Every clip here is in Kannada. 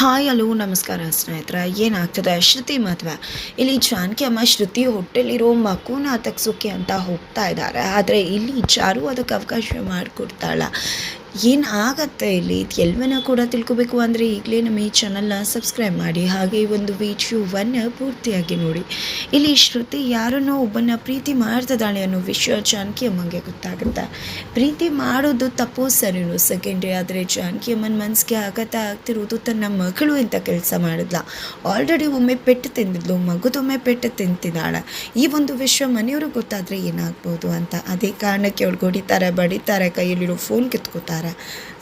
ಹಾಯ್ ಅಲೋ ನಮಸ್ಕಾರ ಸ್ನೇಹಿತರೆ. ಏನಾಗ್ತದೆ? ಶ್ರುತಿ ಮದುವೆ. ಇಲ್ಲಿ ಜಾನಕಿ ಅಮ್ಮ ಶ್ರುತಿ ಹೊಟ್ಟೆಲಿರೋ ಮಗುನ ತಗ್ಸೋಕೆ ಅಂತ ಹೋಗ್ತಾ ಇದ್ದಾರೆ. ಆದರೆ ಇಲ್ಲಿ ಚಾರು ಅದಕ್ಕೆ ಅವಕಾಶ ಮಾಡಿಕೊಡ್ತಾಳ. ಏನಾಗತ್ತೆ ಇಲ್ಲಿ? ಎಲ್ಲವನ್ನ ಕೂಡ ತಿಳ್ಕೊಬೇಕು ಅಂದರೆ ಈಗಲೇ ನಮ್ಮ ಈ ಚಾನಲ್ನ ಸಬ್ಸ್ಕ್ರೈಬ್ ಮಾಡಿ, ಹಾಗೆ ಈ ಒಂದು ವಿಡಿಯೋವನ್ನು ಪೂರ್ತಿಯಾಗಿ ನೋಡಿ. ಇಲ್ಲಿ ಶ್ರುತಿ ಯಾರನ್ನೋ ಒಬ್ಬನ ಪ್ರೀತಿ ಮಾಡ್ತಿದ್ದಾಳೆ ಅನ್ನೋ ವಿಷಯ ಜಾನಕಿ ಅಮ್ಮಂಗೆ ಗೊತ್ತಾಗುತ್ತೆ? ಪ್ರೀತಿ ಮಾಡೋದು ತಪ್ಪು, ಸರಿನೋ. ಸೆಕೆಂಡ್ರಿ ಆದರೆ ಜಾನಕಿ ಅಮ್ಮನ ಮನಸ್ಸಿಗೆ ಆಘಾತ ಆಗ್ತಿರೋದು ತನ್ನ ಮಗಳು ಇಂಥ ಕೆಲಸ ಮಾಡಿದ್ಲ. ಆಲ್ರೆಡಿ ಒಮ್ಮೆ ಪೆಟ್ಟು ತಿಂದಿದ್ಲು, ಮಗುದೊಮ್ಮೆ ಪೆಟ್ಟು ತಿಂತಿದ್ದಾಳೆ. ಈ ಒಂದು ವಿಷಯ ಮನೆಯವ್ರಿಗೆ ಗೊತ್ತಾದರೆ ಏನಾಗ್ಬೋದು ಅಂತ. ಅದೇ ಕಾರಣಕ್ಕೆ ಅವ್ಳು ಹೊಡಿತಾರೆ, ಬಡಿತಾರೆ, ಕೈಯಲ್ಲಿರೋ ಫೋನ್ ಕಿತ್ಕೋತಾರೆ.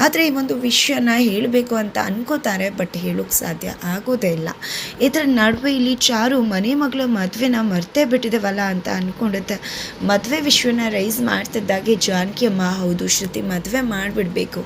ಆದರೆ ಈ ಒಂದು ವಿಷಯನ ಹೇಳಬೇಕು ಅಂತ ಅನ್ಕೋತಾರೆ ಬಟ್ ಹೇಳೋಕ್ಕೆ ಸಾಧ್ಯ ಆಗೋದೇ ಇಲ್ಲ. ಇದರ ನಡುವೆ ಇಲ್ಲಿ ಚಾರು ಮನೆ ಮಗಳ ಮದುವೆನ ಮರ್ತೇ ಬಿಟ್ಟಿದ್ದೇವಲ್ಲ ಅಂತ ಅಂದ್ಕೊಂಡಿದ್ದೆ ಮದುವೆ ವಿಶ್ವನ ರೈಸ್ ಮಾಡ್ತಿದ್ದಾಗೆ ಜಾನಕಿ ಅಮ್ಮ ಹೌದು ಶ್ರುತಿ ಮದುವೆ ಮಾಡಿಬಿಡ್ಬೇಕು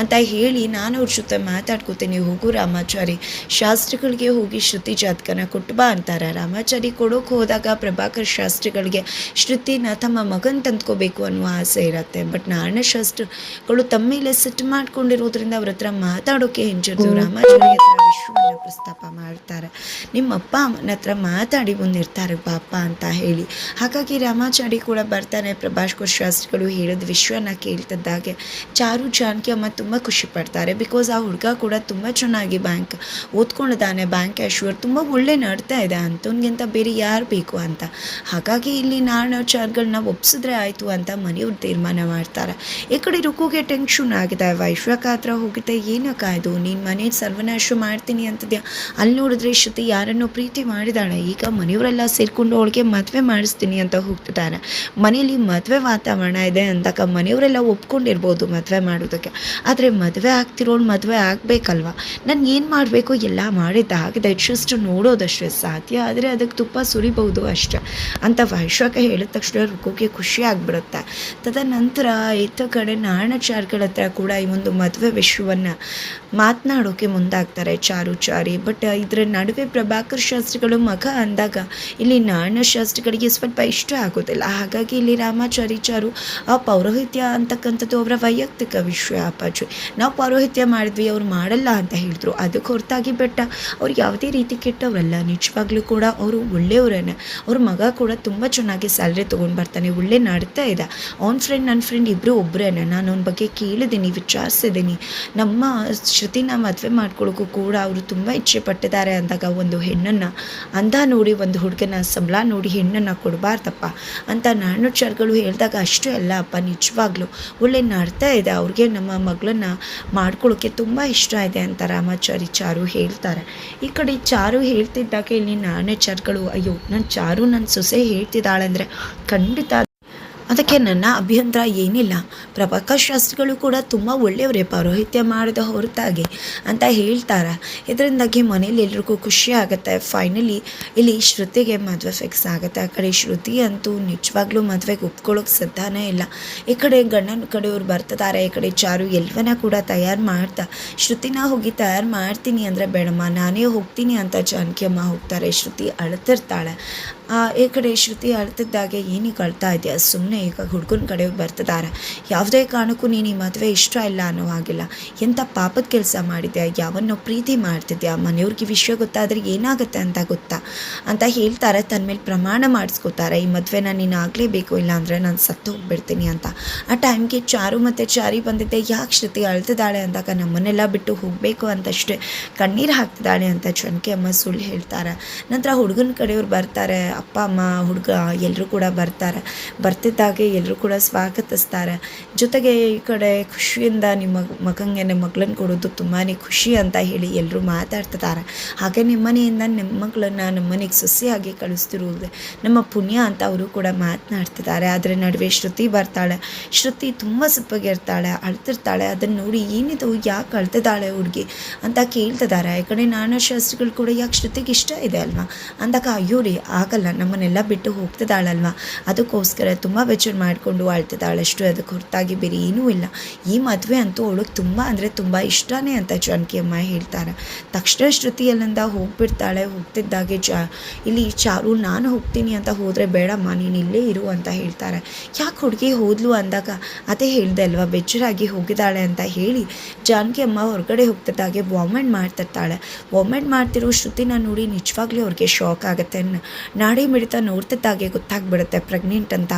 ಅಂತ ಹೇಳಿ ನಾನು ಅವ್ರ ಜೊತೆ ಮಾತಾಡ್ಕೋತೀನಿ. ಹೋಗು ರಾಮಾಚಾರಿ. ಶಾಸ್ತ್ರಿಗಳಿಗೆ ಹೋಗಿ ಶ್ರುತಿ ಜಾತಕನ ಕೊಟ್ಟು ಬಾ ಅಂತಾರೆ. ರಾಮಾಚಾರಿ ಕೊಡೋಕೆ ಹೋದಾಗ ಪ್ರಭಾಕರ್ ಶಾಸ್ತ್ರಿಗಳಿಗೆ ಶ್ರುತಿನ ತಮ್ಮ ಮಗನ ತಂದ್ಕೋಬೇಕು ಅನ್ನುವ ಆಸೆ ಇರುತ್ತೆ. ಬಟ್ ನಾರಾಯಣ ಶಾಸ್ತ್ರಿಗಳು ತಮ್ಮ ಮೇಲೆ ಸಿಟ್ಟು ಮಾಡ್ಕೊಂಡಿರೋದ್ರಿಂದ ಅವ್ರ ಹತ್ರ ಮಾತಾಡೋಕೆ ಹಿಂಜರಿದು ರಾಮಾಚಾರಿ ಹತ್ರ ವಿಶ್ವವನ್ನು ಪ್ರಸ್ತಾಪ ಮಾಡ್ತಾರೆ. ನಿಮ್ಮ ಅಪ್ಪ ಅಮ್ಮನ ಹತ್ರ ಮಾತಾಡಿ ಬಂದಿರ್ತಾರೆ ಪಾಪ ಅಂತ ಹೇಳಿ. ಹಾಗಾಗಿ ರಾಮಾಚಾರಿ ಕೂಡ ಬರ್ತಾನೆ. ಪ್ರಭಾಷ್ಕರ್ ಶಾಸ್ತ್ರಿಗಳು ಹೇಳಿದ ವಿಶ್ವನ ಕೇಳ್ತಿದ್ದಾಗೆ ಚಾರು ಜಾನಕಿ ಅಮ್ಮ ತುಂಬ ಖುಷಿ ಪಡ್ತಾರೆ. ಬಿಕಾಸ್ ಆ ಹುಡುಗ ಕೂಡ ತುಂಬ ಚೆನ್ನಾಗಿ ಬ್ಯಾಂಕ್ ಓದ್ಕೊಂಡಿದ್ದಾನೆ. ಬ್ಯಾಂಕ್ ಕ್ಯಾಶುವರ್ ತುಂಬ ಒಳ್ಳೆ ನಡ್ತಾ ಇದೆ. ಅಂಥವ್ನಿಗಿಂತ ಬೇರೆ ಯಾರು ಬೇಕು ಅಂತ. ಹಾಗಾಗಿ ಇಲ್ಲಿ ನಾರಾಯಣಾಚಾರ್ಗಳನ್ನ ಒಪ್ಸಿದ್ರೆ ಆಯಿತು ಅಂತ ಮನೆಯವ್ರು ತೀರ್ಮಾನ ಮಾಡ್ತಾರೆ. ಈ ಕಡೆ ರುಕುಗೆ ಟೆನ್ಷನ್ ಆಗಿದೆ. ವೈಶ್ವಕ ಹತ್ರ ಹೋಗಿದ್ದೆ ಏನಕ್ಕಾಯ್ದು ನೀನು ಮನೆ ಸರ್ವನಾಶ ಮಾಡ್ತೀನಿ ಅಂತದ್ಯಾ? ಅಲ್ಲಿ ನೋಡಿದ್ರೆ ಶ್ರುತಿ ಯಾರನ್ನೋ ಪ್ರೀತಿ ಮಾಡಿದಾಳೆ? ಈಗ ಮನೆಯವರೆಲ್ಲ ಸೇರಿಕೊಂಡು ಅವಳಿಗೆ ಮದುವೆ ಮಾಡಿಸ್ತೀನಿ ಅಂತ ಹೋಗ್ತಿದ್ದಾನೆ. ಮನೆಯಲ್ಲಿ ಮದುವೆ ವಾತಾವರಣ ಇದೆ ಅಂದಾಗ ಮನೆಯವರೆಲ್ಲ ಒಪ್ಕೊಂಡಿರ್ಬೋದು ಮದುವೆ ಮಾಡೋದಕ್ಕೆ. ಆದರೆ ಮದುವೆ ಆಗ್ತಿರೋಳು ಮದುವೆ ಆಗಬೇಕಲ್ವ? ನಾನು ಏನು ಮಾಡಬೇಕು? ಎಲ್ಲ ಮಾಡಿದ್ದಾಗಿದೆ ಜಸ್ಟ್ ನೋಡೋದಷ್ಟೇ. ಸಾಧ್ಯ ಆದರೆ ಅದಕ್ಕೆ ತುಪ್ಪ ಸುರಿಬಹುದು ಅಷ್ಟೆ. ಅಂತ ವೈಶ್ವಕ ಹೇಳಿದ ತಕ್ಷಣ ರುಕುಗೆ ಖುಷಿ ಆಗಿಬಿಡುತ್ತೆ. ತದನಂತರ ಇತ್ತ ಕಡೆ ನಾರಾಯಣಚಾರ್ಗಳ ಹತ್ರ ಕೂಡ ಈ ಒಂದು ಮದುವೆ ವಿಷಯವನ್ನು ಮಾತನಾಡೋಕೆ ಮುಂದಾಗ್ತಾರೆ ಚಾರು ಚಾರಿ ಬಟ್ ಇದರ ನಡುವೆ ಪ್ರಭಾಕರ್ ಶಾಸ್ತ್ರಿಗಳು ಮಗ ಅಂದಾಗ ಇಲ್ಲಿ ನಾರಾಯಣ ಶಾಸ್ತ್ರಿಗಳಿಗೆ ಸ್ವಲ್ಪ ಇಷ್ಟ ಆಗೋದಿಲ್ಲ. ಹಾಗಾಗಿ ಇಲ್ಲಿ ರಾಮಾಚಾರಿಚಾರು ಆ ಪೌರೋಹಿತ್ಯ ಅಂತಕ್ಕಂಥದ್ದು ಅವರ ವೈಯಕ್ತಿಕ ವಿಷಯ ಅಪ್ಪಾಜಿ ನಾವು ಪೌರೋಹಿತ್ಯ ಮಾಡಿದ್ವಿ, ಅವ್ರು ಮಾಡಲ್ಲ ಅಂತ ಹೇಳಿದ್ರು. ಅದಕ್ಕೆ ಹೊರತಾಗಿ ಬೆಟ್ಟ. ಅವ್ರು ಯಾವುದೇ ರೀತಿ ಕೆಟ್ಟವರಲ್ಲ. ನಿಜವಾಗ್ಲೂ ಕೂಡ ಅವರು ಒಳ್ಳೆಯವರೇನೆ ಅವ್ರ ಮಗ ಕೂಡ ತುಂಬ ಚೆನ್ನಾಗಿ ಸ್ಯಾಲ್ರಿ ತೊಗೊಂಡು ಬರ್ತಾನೆ, ಒಳ್ಳೆ ನಡ್ತಾ ಇದೆ. ಅವ್ನ ಫ್ರೆಂಡ್ ನನ್ನ ಫ್ರೆಂಡ್ ಇಬ್ಬರು ಒಬ್ಬರೇನೆ ನಾನು ಅವ್ನ ಬಗ್ಗೆ ಕೇಳಿದ್ದೀನಿ, ವಿಚಾರಿಸಿದ್ದೀನಿ. ನಮ್ಮ ಶ್ರುತಿನ ಮದುವೆ ಮಾಡ್ಕೊಳ್ಳೋಕ್ಕೂ ಕೂಡ ಅವರು ತುಂಬ ಇಚ್ಛೆ ಪಟ್ಟಿದ್ದಾರೆ ಅಂದಾಗ ಒಂದು ಹೆಣ್ಣನ್ನು ಅಂದ ನೋಡಿ, ಒಂದು ಹುಡುಗನ ಸಂಬಳ ನೋಡಿ ಹೆಣ್ಣನ್ನು ಕೊಡಬಾರ್ದಪ್ಪ ಅಂತ ನಾರಾಯಣಾಚಾರ್ಯಗಳು ಹೇಳಿದಾಗ ಅಷ್ಟೇ ಅಲ್ಲ ಅಪ್ಪ, ನಿಜವಾಗ್ಲೂ. ಒಳ್ಳೆ ನಡ್ತಾ ಇದೆ. ಅವ್ರಿಗೆ ನಮ್ಮ ಮಗಳನ್ನ ಮಾಡ್ಕೊಳ್ಳೋಕ್ಕೆ ತುಂಬ ಇಷ್ಟ ಇದೆ ಅಂತ ರಾಮಾಚಾರಿ ಚಾರು ಹೇಳ್ತಾರೆ. ಈ ಕಡೆ ಚಾರು ಹೇಳ್ತಿದ್ದಾಗ ಇಲ್ಲಿ ನಾರಾಯಣಾಚಾರ್ಯಗಳು ಅಯ್ಯೋ ನನ್ನ ಚಾರು ನನ್ನ ಸೊಸೆ ಹೇಳ್ತಿದ್ದಾಳೆ ಅಂದರೆ ಖಂಡಿತ ಅದಕ್ಕೆ ನನ್ನ ಅಭ್ಯಂತರ ಏನಿಲ್ಲ. ಪ್ರಭಾಕರ್ ಶಾಸ್ತ್ರಿಗಳು ಕೂಡ ತುಂಬ ಒಳ್ಳೆಯವರೇ. ಪೌರೋಹಿತ್ಯ ಮಾಡಿದ ಹೊರತಾಗಿ ಅಂತ ಹೇಳ್ತಾರೆ. ಇದರಿಂದಾಗಿ ಮನೇಲಿ ಎಲ್ರಿಗೂ ಖುಷಿ ಆಗುತ್ತೆ. ಫೈನಲಿ ಇಲ್ಲಿ ಶ್ರುತಿಗೆ ಮದುವೆ ಫಿಕ್ಸ್ ಆಗುತ್ತೆ. ಆ ಕಡೆ ಶ್ರುತಿ ಅಂತೂ ನಿಜವಾಗ್ಲೂ ಮದುವೆಗೆ ಒಪ್ಕೊಳ್ಳೋಕೆ ಸಿದ್ಧನೇ ಇಲ್ಲ. ಈ ಕಡೆ ಗಂಡನ ಕಡೆಯವ್ರು ಬರ್ತಿದ್ದಾರೆ ಈ ಕಡೆ ಚಾರು ಎಲ್ವನ ಕೂಡ ತಯಾರು ಮಾಡ್ತಾ, ಶ್ರುತಿನ ಹೋಗಿ ತಯಾರು ಮಾಡ್ತೀನಿ ಅಂದರೆ ಬೇಡಮ್ಮ, ನಾನೇ ಹೋಗ್ತೀನಿ ಅಂತ ಜಾನಕಿ ಅಮ್ಮ ಹೋಗ್ತಾರೆ. ಶ್ರುತಿ ಅಳ್ತಿರ್ತಾಳೆ. ಈ ಕಡೆ ಶ್ರುತಿ ಅಳ್ತಿದ್ದಾಗೆ ಏನಿಗೆ ಅಳ್ತಾ ಇದೆಯಾ? ಸುಮ್ಮನೆ ಈಗ ಹುಡುಗನ ಕಡೆ ಬರ್ತಿದ್ದಾರೆ ಯಾವುದೇ ಕಾರಣಕ್ಕೂ ನೀನು ಈ ಮದುವೆ ಇಷ್ಟ ಇಲ್ಲ ಅನ್ನೋ ಹಾಗಿಲ್ಲ. ಎಂಥ ಪಾಪದ ಕೆಲಸ ಮಾಡಿದ್ಯಾ? ಯಾವನ್ನೋ ಪ್ರೀತಿ ಮಾಡ್ತಿದ್ಯಾ? ಮನೆಯವ್ರಿಗೆ ವಿಷಯ ಗೊತ್ತಾದರೆ ಏನಾಗುತ್ತೆ ಅಂತ ಗೊತ್ತಾ? ಅಂತ ಹೇಳ್ತಾರೆ ತನ್ನ ಮೇಲೆ ಪ್ರಮಾಣ ಮಾಡಿಸ್ಕೋತಾರೆ. ಈ ಮದುವೆನ ನೀನು ಆಗಲೇಬೇಕು ಇಲ್ಲ ಅಂದರೆ ನಾನು ಸತ್ತು ಹೋಗ್ಬಿಡ್ತೀನಿ ಅಂತ. ಆ ಟೈಮ್ಗೆ ಚಾರು ಮತ್ತು ಚಾರಿ ಬಂದಿದ್ದೆ. ಯಾಕೆ ಶ್ರುತಿ ಅಳ್ತಿದ್ದಾಳೆ ಅಂದಾಗ ನಮ್ಮನ್ನೆಲ್ಲ ಬಿಟ್ಟು ಹೋಗಬೇಕು ಅಂತಷ್ಟೇ ಕಣ್ಣೀರು ಹಾಕ್ತಿದ್ದಾಳೆ ಅಂತ ಚನ್ಕೆ ಅಮ್ಮ ಸುಳ್ಳು ಹೇಳ್ತಾರೆ. ನಂತರ ಹುಡುಗನ ಕಡೆಯವ್ರು ಬರ್ತಾರೆ. ಅಪ್ಪ, ಅಮ್ಮ, ಹುಡುಗ ಎಲ್ಲರೂ ಕೂಡ ಬರ್ತಾರೆ. ಬರ್ತಿದ್ದಾಗೆ ಎಲ್ಲರೂ ಕೂಡ ಸ್ವಾಗತಿಸ್ತಾರೆ. ಜೊತೆಗೆ ಈ ಕಡೆ ಖುಷಿಯಿಂದ ನಿಮ್ಮ ಮಗಂಗೆ, ನಿಮ್ಮ ಮಗಳನ್ನ ಕೊಡೋದು ತುಂಬಾ ಖುಷಿ ಅಂತ ಹೇಳಿ ಎಲ್ಲರೂ ಮಾತಾಡ್ತಿದ್ದಾರೆ. ಹಾಗೆ ನಿಮ್ಮ ಮನೆಯಿಂದ ನಿಮ್ಮ ಮಗಳನ್ನ ನಮ್ಮ ಮನೆಗೆ ಸೊಸೆಯಾಗಿ ಕಳಿಸ್ತಿರುವುದು ನಮ್ಮ ಪುಣ್ಯ ಅಂತ ಅವರು ಕೂಡ ಮಾತನಾಡ್ತಿದ್ದಾರೆ. ಆದರೆ ನಡುವೆ ಶ್ರುತಿ ಬರ್ತಾಳೆ. ಶ್ರುತಿ ತುಂಬ ಸಪ್ಪಗಿರ್ತಾಳೆ ಅಳ್ತಿರ್ತಾಳೆ. ಅದನ್ನು ನೋಡಿ ಏನಿದು, ಯಾಕೆ ಅಳ್ತಿದ್ದಾಳೆ ಹುಡುಗಿ ಅಂತ ಕೇಳ್ತಿದ್ದಾರೆ. ಈ ಕಡೆ ನಾನಾ ಶಾಸ್ತ್ರಿಗಳು ಕೂಡ ಯಾಕೆ ಶ್ರುತಿಗೆ ಇಷ್ಟ ಇದೆ ಅಲ್ವಾ? ಅಂದಾಗ, ಅಯ್ಯೋ ರೀ, ಆಗಲ್ಲ. ನಮ್ಮನ್ನೆಲ್ಲ ಬಿಟ್ಟು ಹೋಗ್ತಿದ್ದಾಳಲ್ವಾ? ಅದಕ್ಕೋಸ್ಕರ ತುಂಬ ಬೇಜಾರು ಮಾಡಿಕೊಂಡು ಅಳ್ತಿದ್ದಾಳೆ ಅಷ್ಟು ಅದಕ್ಕೆ ಹೊರತಾಗಿ ಬೇರೆ ಏನೂ ಇಲ್ಲ. ಈ ಮದುವೆ ಅಂತೂ ಅವಳಿಗೆ ತುಂಬ ಅಂದರೆ ತುಂಬ ಇಷ್ಟನೇ ಅಂತ ಜಾನಕಿ ಅಮ್ಮ ಹೇಳ್ತಾರೆ. ತಕ್ಷಣ ಶ್ರುತಿ ಅಲ್ಲಿಂದ ಹೋಗ್ಬಿಡ್ತಾಳೆ, ಹೋಗ್ತಿದ್ದಾಗೆ ಜಾ, ಇಲ್ಲಿ ಚಾರು, ನಾನು ಹೋಗ್ತೀನಿ ಅಂತ ಹೋದರೆ ಬೇಡಮ್ಮ, ನೀನು ಇಲ್ಲೇ ಇರು ಅಂತ ಹೇಳ್ತಾರೆ. ಯಾಕೆ ಹುಡುಗಿ ಹೋದ್ಲು ಅಂದಾಗ, ಅದೇ ಹೇಳಿದೆ ಅಲ್ವಾ ಬೆಚ್ಚರಾಗಿ ಹೋಗಿದ್ದಾಳೆ ಅಂತ ಹೇಳಿ ಜಾನಕಿ ಅಮ್ಮ ಹೊರಗಡೆ ಹೋಗ್ತಿದ್ದಾಗೆ ವಾಮೆಂಟ್ ಮಾಡ್ತಿರ್ತಾಳೆ. ವಾಮೆಂಟ್ ಮಾಡ್ತಿರೋ ಶ್ರುತಿನ ನೋಡಿ ನಿಜವಾಗ್ಲೂ ಅವ್ರಿಗೆ ಶಾಕ್ ಆಗುತ್ತೆ. ನಾಡಿ ಮಿಡಿತ ನೋಡ್ತಿದ್ದಾಗೆ ಗೊತ್ತಾಗ್ಬಿಡುತ್ತೆ ಪ್ರೆಗ್ನೆಂಟ್ ಅಂತ.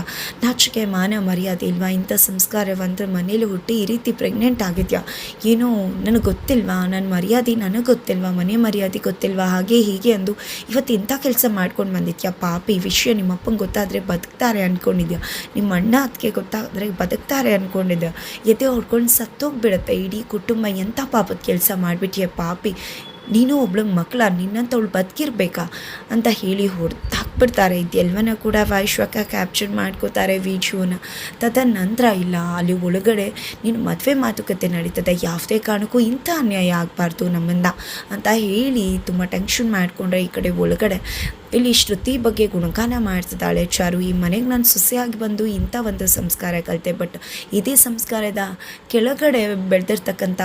ನಾಚಿಕೆ ಮಾನ ಮರ್ಯಾದೆ ಇಲ್ವಾ? ಇಂಥ ಸಂಸ್ಕಾರವಂತ ಮನೇಲಿ ಹುಟ್ಟಿ ಈ ರೀತಿ ಪ್ರೆಗ್ನೆಂಟ್ ಆಗಿದೆಯಾ? ಏನೋ ನನಗೆ ಗೊತ್ತಿಲ್ವಾ? ನನ್ನ ಮರ್ಯಾದೆ ನನಗೆ ಗೊತ್ತಿಲ್ವಾ? ಮನೆ ಮರ್ಯಾದೆ ಗೊತ್ತಿಲ್ವಾ? ಹಾಗೆ ಹೀಗೆ ಅಂದು ಇವತ್ತು ಇಂಥ ಕೆಲಸ ಮಾಡ್ಕೊಂಡು ಬಂದಿದ್ಯಾ? ಪಾಪಿ ವಿಷಯ ನಿಮ್ಮ ಅಪ್ಪಂಗೆ ಗೊತ್ತಾದರೆ ಬದುಕ್ತಾರೆ ಅಂದ್ಕೊಂಡಿದ್ಯಾ ನಿಮ್ಮ ಅಣ್ಣ ಅದಕ್ಕೆ ಗೊತ್ತಾದರೆ ಬದುಕ್ತಾರೆ ಅಂದ್ಕೊಂಡಿದ್ಯಾ ಎದೆ ಹೊಡ್ಕೊಂಡು ಸತ್ತೋಗ್ಬಿಡುತ್ತೆ. ಇಡೀ ಕುಟುಂಬ ಎಂಥ ಪಾಪದ ಕೆಲಸ ಮಾಡಿಬಿಟ್ಟಿಯ ಪಾಪಿ? ನೀನು ಒಬ್ಳಂಗೆ ಮಕ್ಕಳ ನಿನ್ನಂಥವಳು ಬದುಕಿರ್ಬೇಕಾ? ಅಂತ ಹೇಳಿ ಹೊಡೆದಾಕ್ಬಿಡ್ತಾರೆ ಇದೆಲ್ವನ ಕೂಡ ವೈಶ್ವಕ ಕ್ಯಾಪ್ಚರ್ ಮಾಡ್ಕೋತಾರೆ ತದ ನಂತರ ಇಲ್ಲ, ಅಲ್ಲಿ ಒಳಗಡೆ ನೀನು ಮದುವೆ ಮಾತುಕತೆ ನಡೀತದೆ. ಯಾವುದೇ ಕಾರಣಕ್ಕೂ ಇಂಥ ಅನ್ಯಾಯ ಆಗಬಾರ್ದು ನಮ್ಮಿಂದ ಅಂತ ಹೇಳಿ ತುಂಬ ಟೆನ್ಷನ್ ಮಾಡಿಕೊಂಡ್ರೆ ಈ ಕಡೆ ಒಳಗಡೆ. ಇಲ್ಲಿ ಶ್ರುತಿ ಬಗ್ಗೆ ಗುಣಗಾನ ಮಾಡ್ತಿದ್ದಾಳೆ. ಚಾರು ಈ ಮನೆಗೆ ನಾನು ಸೊಸೆಯಾಗಿ ಬಂದು ಇಂಥ ಒಂದು ಸಂಸ್ಕಾರ ಕಲಿತೆ, ಬಟ್ ಇದೇ ಸಂಸ್ಕಾರದ ಕೆಳಗಡೆ ಬೆಳೆದಿರ್ತಕ್ಕಂಥ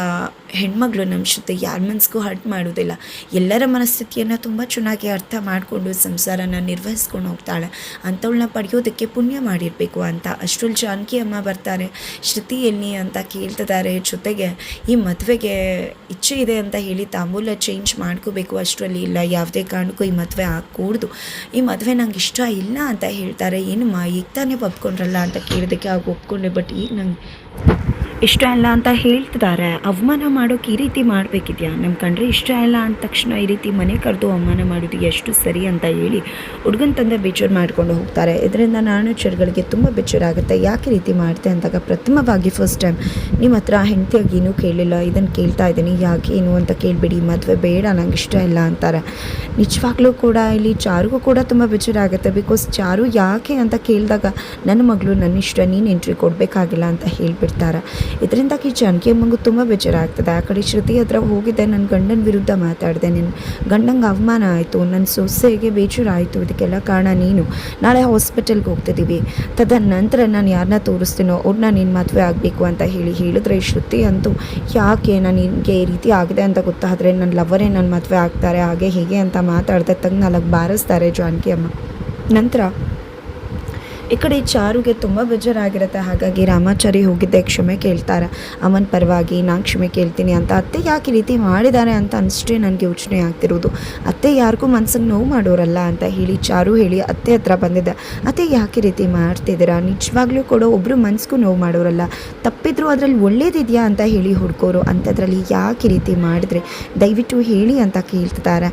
ಹೆಣ್ಮಗಳು ನಮ್ಮ ಶ್ರುತಿ ಯಾರ ಮನಸ್ಸಿಗೂ ಹರ್ಟ್ ಮಾಡೋದಿಲ್ಲ ಎಲ್ಲರ ಮನಸ್ಥಿತಿಯನ್ನು ತುಂಬ ಚೆನ್ನಾಗಿ ಅರ್ಥ ಮಾಡಿಕೊಂಡು ಸಂಸಾರನ ನಿರ್ವಹಿಸ್ಕೊಂಡು ಹೋಗ್ತಾಳೆ. ಅಂಥವಳನ್ನ ಪಡೆಯೋದಕ್ಕೆ ಪುಣ್ಯ ಮಾಡಿರಬೇಕು ಅಂತ. ಅಷ್ಟರಲ್ಲಿ ಜಾನಕಿ ಅಮ್ಮ ಬರ್ತಾರೆ. ಶ್ರುತಿ ಎಲ್ಲಿ ಅಂತ ಕೇಳ್ತಿದ್ದಾರೆ. ಜೊತೆಗೆ ಈ ಮದುವೆಗೆ ಇಚ್ಛೆ ಇದೆ ಅಂತ ಹೇಳಿ ತಾಂಬೂಲ ಚೇಂಜ್ ಮಾಡ್ಕೋಬೇಕು ಅಷ್ಟರಲ್ಲಿ ಇಲ್ಲ. ಯಾವುದೇ ಕಾರಣಕ್ಕೂ ಈ ಮದುವೆ ಆಗಕೂಡ್ದು ಈ ಮದುವೆ ನಂಗೆ ಇಷ್ಟ ಇಲ್ಲ ಅಂತ ಹೇಳ್ತಾರೆ. ಏನು ಮಾ, ಈಗ ತಾನೇ ಒಪ್ಕೊಂಡ್ರಲ್ಲ ಅಂತ ಕೇಳಿದಕ್ಕೆ ಆಗ ಒಪ್ಕೊಂಡೆ ಬಟ್ ಈಗ ನಂಗೆ ಇಷ್ಟ ಇಲ್ಲ ಅಂತ ಹೇಳ್ತಿದ್ದಾರೆ. ಅವಮಾನ ಮಾಡೋಕೆ ಈ ರೀತಿ ಮಾಡಬೇಕಿದೆಯಾ? ನಮ್ಮ ಕಂಡ್ರೆ ಇಷ್ಟ ಇಲ್ಲ ಅಂದ ತಕ್ಷಣ ಈ ರೀತಿ ಮನೆ ಕರೆದು ಅವಮಾನ ಮಾಡೋದು ಎಷ್ಟು ಸರಿ ಅಂತ ಹೇಳಿ ಹುಡುಗನ ತಂದೆ ಬೇಜಾರು ಮಾಡ್ಕೊಂಡು ಹೋಗ್ತಾರೆ. ಇದರಿಂದ ನಾನು ಚರ್ಗಳಿಗೆ ತುಂಬ ಬೇಜಾರಾಗುತ್ತೆ. ಯಾಕೆ ರೀತಿ ಮಾಡ್ತೆ ಅಂದಾಗ ಪ್ರಥಮವಾಗಿ ಫಸ್ಟ್ ಟೈಮ್ ನಿಮ್ಮ ಹತ್ರ ಹೆಂಡತಿಯಾಗಿ ಏನೂ ಕೇಳಿಲ್ಲ. ಇದನ್ನು ಕೇಳ್ತಾ ಇದ್ದೀನಿ. ಯಾಕೆ ಏನು ಅಂತ ಕೇಳಬೇಡಿ. ಮದುವೆ ಬೇಡ, ನಂಗೆ ಇಷ್ಟ ಇಲ್ಲ ಅಂತಾರೆ. ನಿಜವಾಗ್ಲೂ ಕೂಡ ಇಲ್ಲಿ ಚಾರುಗೂ ಕೂಡ ತುಂಬ ಬೇಜಾರಾಗುತ್ತೆ. ಬಿಕಾಸ್ ಚಾರು ಯಾಕೆ ಅಂತ ಕೇಳಿದಾಗ ನನ್ನ ಮಗಳು ನನ್ನ ಇಷ್ಟ, ನೀನು ಎಂಟ್ರಿ ಕೊಡಬೇಕಾಗಿಲ್ಲ ಅಂತ ಹೇಳಿಬಿಡ್ತಾರೆ. ಇದರಿಂದಾಗಿ ಜಾನಕಿ ಅಮ್ಮಂಗೂ ತುಂಬ ಬೇಜಾರಾಗ್ತದೆ. ಆ ಕಡೆ ಶ್ರುತಿ ಹತ್ರ ಹೋಗಿದ್ದೆ ನನ್ನ ಗಂಡನ ವಿರುದ್ಧ ಮಾತಾಡಿದೆ. ನಿನ್ನ ಗಂಡಂಗೆ ಅವಮಾನ ಆಯಿತು ನನ್ನ ಸೊಸೆಗೆ ಬೇಜಾರಾಯಿತು ಇದಕ್ಕೆಲ್ಲ ಕಾರಣ ನೀನು. ನಾಳೆ ಹಾಸ್ಪಿಟಲ್ಗೆ ಹೋಗ್ತಿದ್ದೀವಿ ತದನಂತರ ನಾನು ಯಾರನ್ನ ತೋರಿಸ್ತೀನೋ ಅವ್ರನ್ನ ನಿನ್ನ ಮದುವೆ ಆಗಬೇಕು ಅಂತ ಹೇಳಿ ಹೇಳಿದ್ರೆ ಶ್ರುತಿ ಅಂತೂ, ಯಾಕೆ ನನಗೆ ಈ ರೀತಿ ಆಗಿದೆ ಅಂತ ಗೊತ್ತಾದರೆ ನನ್ನ ಲವರೇ ನನ್ನ ಮದುವೆ ಆಗ್ತಾರೆ, ಹಾಗೆ ಹೀಗೆ ಅಂತ ಮಾತಾಡ್ದೆ ತಗ್ ನಾಲ್ಕು ಬಾರಿಸ್ತಾರೆ ಜಾನಕಿ ಅಮ್ಮ. ನಂತರ ಈ ಕಡೆ ಚಾರುಗೆ ತುಂಬ ಬೇಜಾರಾಗಿರುತ್ತೆ. ಹಾಗಾಗಿ ರಾಮಾಚಾರಿ ಹೋಗಿದ್ದೆ, ಕ್ಷಮೆ ಕೇಳ್ತಾರೆ. ಅಮ್ಮನ ಪರವಾಗಿ ನಾನು ಕ್ಷಮೆ ಕೇಳ್ತೀನಿ ಅಂತ. ಅತ್ತೆ ಯಾಕೆ ಈ ರೀತಿ ಮಾಡಿದ್ದಾರೆ ಅಂತ ಅನ್ನಿಸ್ಟೇ ನನಗೆ ಯೋಚನೆ ಆಗ್ತಿರೋದು. ಅತ್ತೆ ಯಾರಿಗೂ ಮನ್ಸಿಗೆ ನೋವು ಮಾಡೋರಲ್ಲ ಅಂತ ಹೇಳಿ ಚಾರು ಹೇಳಿ ಅತ್ತೆ ಹತ್ರ ಬಂದಿದ್ದೆ. ಅತ್ತೆ ಯಾಕೆ ಈ ರೀತಿ ಮಾಡ್ತಿದ್ದೀರಾ? ನಿಜವಾಗ್ಲೂ ಕೂಡ ಒಬ್ಬರು ಮನ್ಸಿಗೂ ನೋವು ಮಾಡೋರಲ್ಲ. ತಪ್ಪಿದ್ರು ಅದರಲ್ಲಿ ಒಳ್ಳೇದಿದೆಯಾ ಅಂತ ಹೇಳಿ ಹುಡ್ಕೋರು. ಅಂಥದ್ರಲ್ಲಿ ಯಾಕೆ ರೀತಿ ಮಾಡಿದ್ರೆ? ದಯವಿಟ್ಟು ಹೇಳಿ ಅಂತ ಕೇಳ್ತಿದ್ದಾರೆ.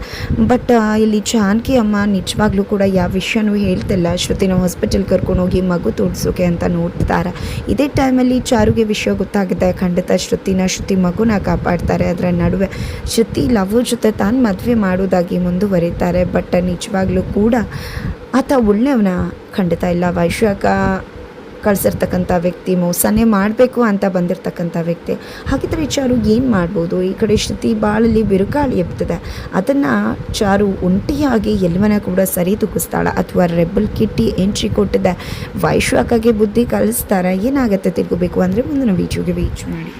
ಬಟ್ ಇಲ್ಲಿ ಜಾನಕಿ ಅಮ್ಮ ನಿಜವಾಗ್ಲೂ ಕೂಡ ಯಾವ ವಿಷಯನೂ ಹೇಳ್ತಿಲ್ಲ. ಶ್ರುತಿನ ಹಾಸ್ಪಿಟಲ್ ಕರ್ಕೊಂಡು ಹೋಗಿ ಮಗು ತೋರಿಸೋಕೆ ಅಂತ ನೋಡ್ತಾರೆ. ಇದೇ ಟೈಮಲ್ಲಿ ಚಾರುಗೆ ವಿಷಯ ಗೊತ್ತಾಗುತ್ತೆ. ಖಂಡಿತ ಶ್ರುತಿನ ಶ್ರುತಿ ಮಗುನ ಕಾಪಾಡ್ತಾರೆ. ಅದರ ನಡುವೆ ಶ್ರುತಿ ಲವ್ ಜೊತೆ ತಾನು ಮದುವೆ ಮಾಡೋದಾಗಿ ಮುಂದುವರಿತಾರೆ. ಬಟ್ ನಿಜವಾಗ್ಲೂ ಕೂಡ ಆತ ಒಳ್ಳೆಯವನ ಖಂಡಿತ ಇಲ್ಲ. ವೈಶ್ವಕ ಕಳ್ಸಿರ್ತಕ್ಕಂಥ ವ್ಯಕ್ತಿ, ಮೋಸನೇ ಮಾಡಬೇಕು ಅಂತ ಬಂದಿರತಕ್ಕಂಥ ವ್ಯಕ್ತಿ. ಹಾಗಿದ್ರೆ ಚಾರು ಏನು ಮಾಡ್ಬೋದು? ಈ ಕಡೆ ಶ್ರುತಿ ಬಾಳಲ್ಲಿ ಬಿರುಗಾಳಿ ಎಬ್ತದೆ ಅದನ್ನು ಚಾರು ಒಂಟಿಯಾಗಿ ಎಲ್ಲವನ್ನ ಕೂಡ ಸರಿ ತೂಗಿಸ್ತಾಳ ಅಥವಾ ರೆಬಲ್ ಕಿಟ್ಟಿ ಎಂಟ್ರಿ ಕೊಟ್ಟಿದ್ದೆ ವೈಶ್ವಕಗೆ ಬುದ್ಧಿ ಕಲಿಸ್ತಾರೆ. ಏನಾಗುತ್ತೆ ತಿಳ್ಕೊಬೇಕು ಅಂದರೆ ಮುಂದಿನ ವೀಡಿಯೋಗೆ ವೀಚ್ ಮಾಡಿ.